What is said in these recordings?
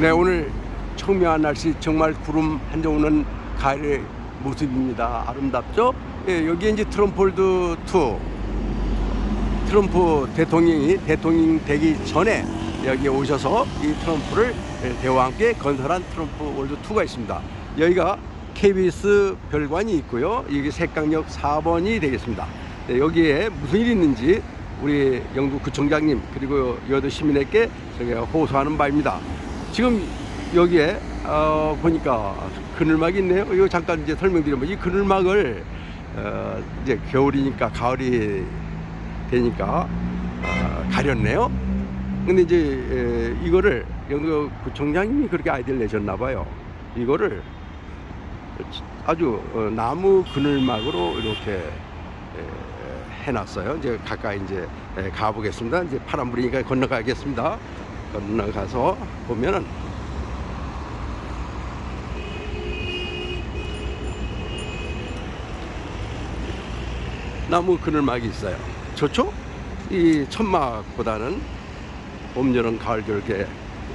네 오늘 청명한 날씨 정말 구름 한점 없는 가을의 모습입니다. 아름답죠? 예, 여기 이제 트럼폴드 2 트럼프 대통령이 대통령 되기 전에 여기 오셔서 이 트럼프를 대와 함께 건설한 트럼프 월드 2가 있습니다. 여기가 KBS 별관이 있고요. 이게 색강역 4번이 되겠습니다. 네, 여기에 무슨 일이 있는지 우리 영도구청장님 그리고 여도 시민에게 저희가 호소하는 바입니다. 지금 여기에 어, 보니까 그늘막이 있네요. 이거 잠깐 이제 설명드리면 이 그늘막을 어, 이제 겨울이니까 가을이 되니까 어, 가렸네요. 근데 이제 에, 이거를 영도 구청장님이 그렇게 아이디어를 내셨나 봐요. 이거를 아주 어, 나무 그늘막으로 이렇게 에, 해놨어요. 이제 가까이 이제 에, 가보겠습니다. 이제 파란 불이니까 건너가겠습니다. 건너가서 보면은 나무 그늘막이 있어요. 좋죠? 이 천막보다는 봄, 여름, 가을 이렇게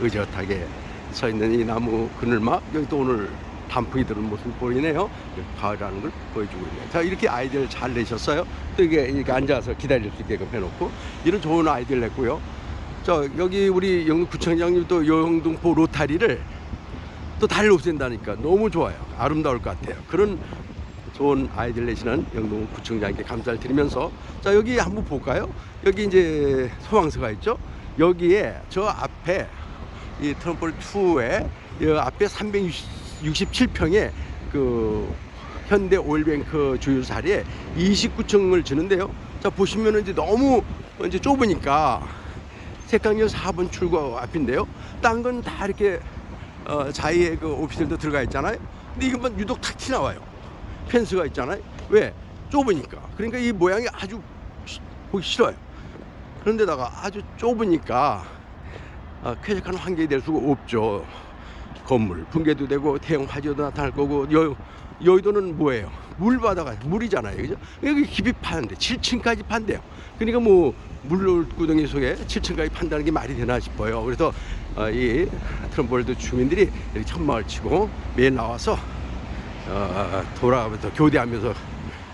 의젓하게 서 있는 이 나무 그늘막 여기도 오늘 단풍이 들은 모습 보이네요. 가을이라는 걸 보여주고 있네요. 자 이렇게 아이디어를 잘 내셨어요. 또 이게 이렇게 앉아서 기다릴 수 있게끔 해놓고 이런 좋은 아이디어를 냈고요. 저 여기 우리 영구청장님도 영등포 로타리를 또 달을 없앤다니까 너무 좋아요. 아름다울 것 같아요. 그런 좋은 아이디어를 내시는 영동구청장님께 감사를 드리면서 자 여기 한번 볼까요? 여기 이제 소방서가 있죠. 여기에 저 앞에 이 트럼플 2에 이 앞에 367평의 그 현대 오일뱅크 주유 자리에 29층을 주는데요. 자 보시면은 이제 너무 이제 좁으니까 색강역 4번 출구 앞인데요. 딴 건 다 이렇게 어, 자의의 그 오피스들도 들어가 있잖아요. 근데 이것만 유독 탁 튀나와요. 펜스가 있잖아요. 왜? 좁으니까. 그러니까 이 모양이 아주 시- 보기 싫어요. 그런데다가 아주 좁으니까 아, 쾌적한 환경이 될 수가 없죠. 건물 붕괴도 되고 대형 화재도 나타날 거고 여, 여의도는 뭐예요? 물바다가 물이잖아요. 그죠? 여기 깊이 파는데 7층까지 판대요. 그러니까 뭐 물구덩이 속에 7층까지 판다는 게 말이 되나 싶어요. 그래서 어, 이 트럼볼드 주민들이 천막을 치고 매일 나와서 어, 돌아가면서 교대하면서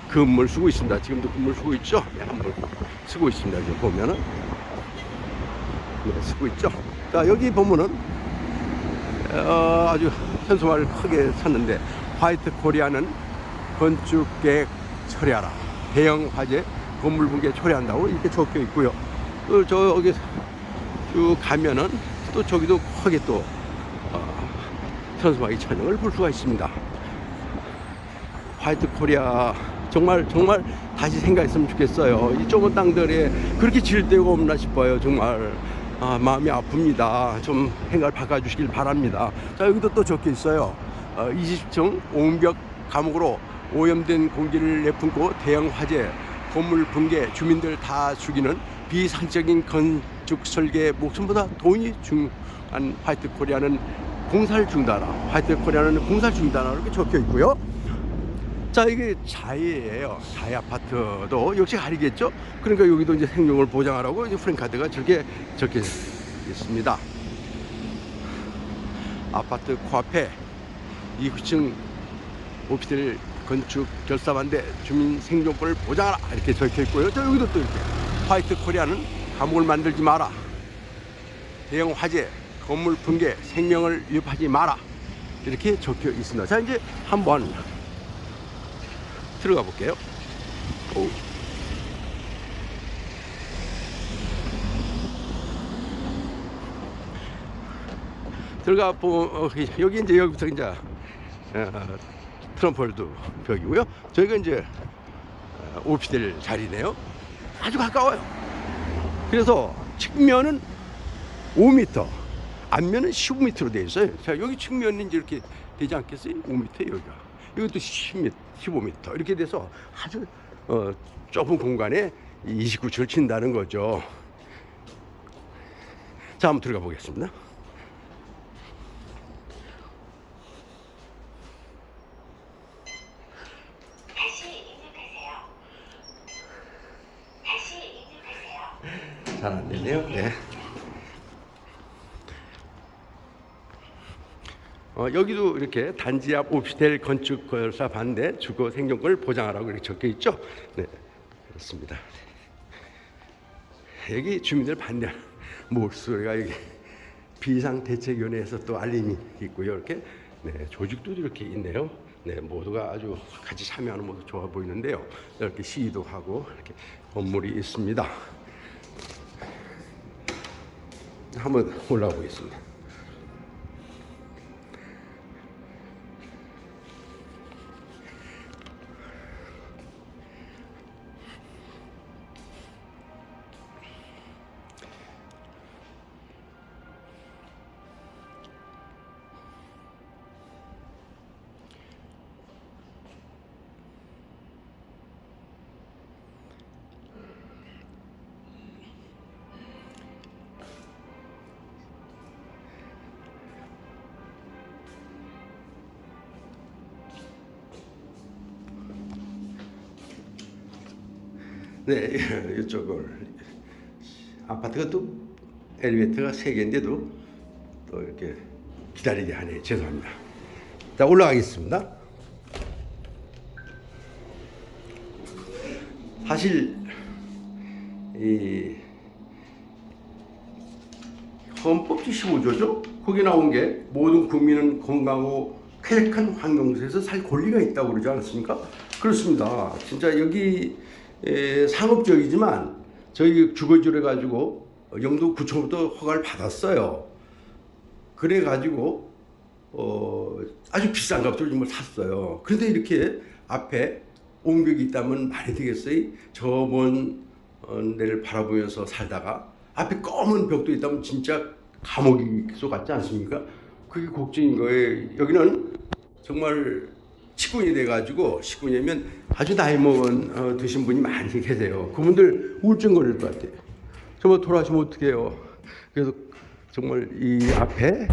근무를 쓰고 있습니다. 지금도 근무를 쓰고 있죠? 예, 한번 쓰고 있습니다. 지금 보면은 네, 쓰고 있죠. 자 여기 보면은 어, 아주 현수막을 크게 쳤는데 화이트 코리아는 건축 계획 처리하라. 대형 화재 건물 붕괴 처리한다고 이렇게 적혀 있고요. 또 저기 쭉 가면은 또 저기도 크게 또 어, 현수막이 천형을 볼 수가 있습니다. 화이트 코리아 정말 정말 다시 생각했으면 좋겠어요. 이 좁은 땅들에 그렇게 지을 데가 없나 싶어요. 정말 아, 마음이 아픕니다. 좀 생각을 바꿔주시길 바랍니다. 자 여기도 또 적혀 있어요. 어, 20층 옹벽 감옥으로 오염된 공기를 내뿜고 대형 화재, 건물 붕괴, 주민들 다 죽이는 비상적인 건축 설계 목숨보다 돈이 중요한 화이트 코리아는 공사를 중단하. 화이트 코리아는 공사를 중단하 이렇게 적혀 있고요. 자 이게 자이예요. 자이 아파트도 역시 가리겠죠. 그러니까 여기도 이제 생명을 보장하라고 이제 프랭카드가 저렇게 적혀 있습니다. 아파트 코앞에 2층 오피스텔 건축 결사반대 주민 생존권을 보장하라 이렇게 적혀 있고요. 저 여기도 또 이렇게 화이트 코리아는 감옥을 만들지 마라. 대형 화재, 건물 붕괴, 생명을 위협하지 마라 이렇게 적혀 있습니다. 자 이제 한번 들어가 볼게요. 오. 들어가 보 어, 여기 이제 여기부터 이제 어, 트럼폴드 벽이고요. 저희가 이제 어, 오피스텔 자리네요. 아주 가까워요. 그래서 측면은 5m, 앞면은 15m로 되어 있어요. 자 여기 이제 이렇게 되지 않겠어요? 5m 여기가. 이것도 10m, 15m 이렇게 돼서 아주 어, 좁은 공간에 29층을 친다는 거죠. 자, 한번 들어가 보겠습니다. 다시 입력하세요. 다시 입력하세요. 잘안 되네요. 네. 어, 여기도 이렇게 단지 앞 오피스텔 건축 건설사 반대 주거 생존권을 보장하라고 이렇게 적혀 있죠. 네, 그렇습니다. 여기 주민들 반대 목소리가 여기 비상대책위원회에서 또 알림이 있고요. 이렇게 네, 조직도 이렇게 있네요. 네, 모두가 아주 같이 참여하는 모습 좋아 보이는데요. 이렇게 시위도 하고 이렇게 건물이 있습니다. 한번 올라가 보겠습니다. 네, 이쪽을 아파트가 또 엘리베이터가 세 개인데도 또 이렇게 기다리게 하네. 죄송합니다. 자 올라가겠습니다. 사실 이 헌법 제15조죠. 거기 나온 게 모든 국민은 건강하고 쾌적한 환경에서 살 권리가 있다고 그러지 않았습니까? 그렇습니다. 진짜 여기 에, 상업적이지만 저희 주거지로 해가지고 영도 구청부터 허가를 받았어요. 그래 가지고 어, 아주 비싼 값으로 정말 샀어요. 그런데 이렇게 앞에 옹벽이 있다면 말이 되겠어요? 저먼 어, 데를 바라보면서 살다가 앞에 검은 벽도 있다면 진짜 감옥이 소 같지 않습니까? 그게 걱정인 거예요. 여기는 정말 식군이 돼가지고 식군이면 아주 나이 먹은 어, 드신 분이 많이 계세요. 그분들 우울증 걸릴 것 같아요. 정말 돌아가시면 어떡해요. 그래서 정말 이 앞에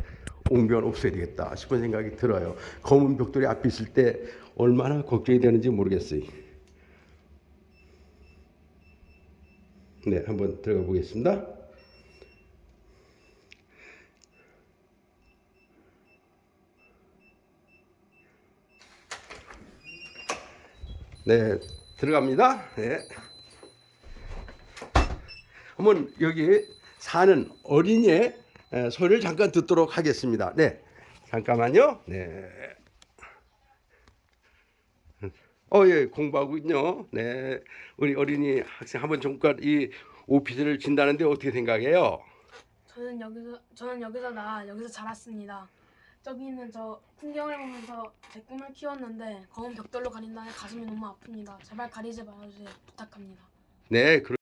옹벽은 없애야 되겠다 싶은 생각이 들어요. 검은 벽돌이 앞에 있을 때 얼마나 걱정이 되는지 모르겠어요. 네, 한번 들어가 보겠습니다. 네, 들어갑니다. 네. 한번 여기 사는 어린이의 에, 소리를 잠깐 듣도록 하겠습니다. 네, 잠깐만요. 네. 어, 예, 공부하고 있죠. 네, 우리 어린이 학생 한번 잠깐 이 오피스를 진다는데 어떻게 생각해요? 저는 여기서 저는 여기서 나 여기서 자랐습니다. 저기 있는 저 풍경을 보면서 제 꿈을 키웠는데 검은 벽돌로 가린다는 가슴이 너무 아픕니다. 제발 가리지 말아주세요. 부탁합니다. 네, 그.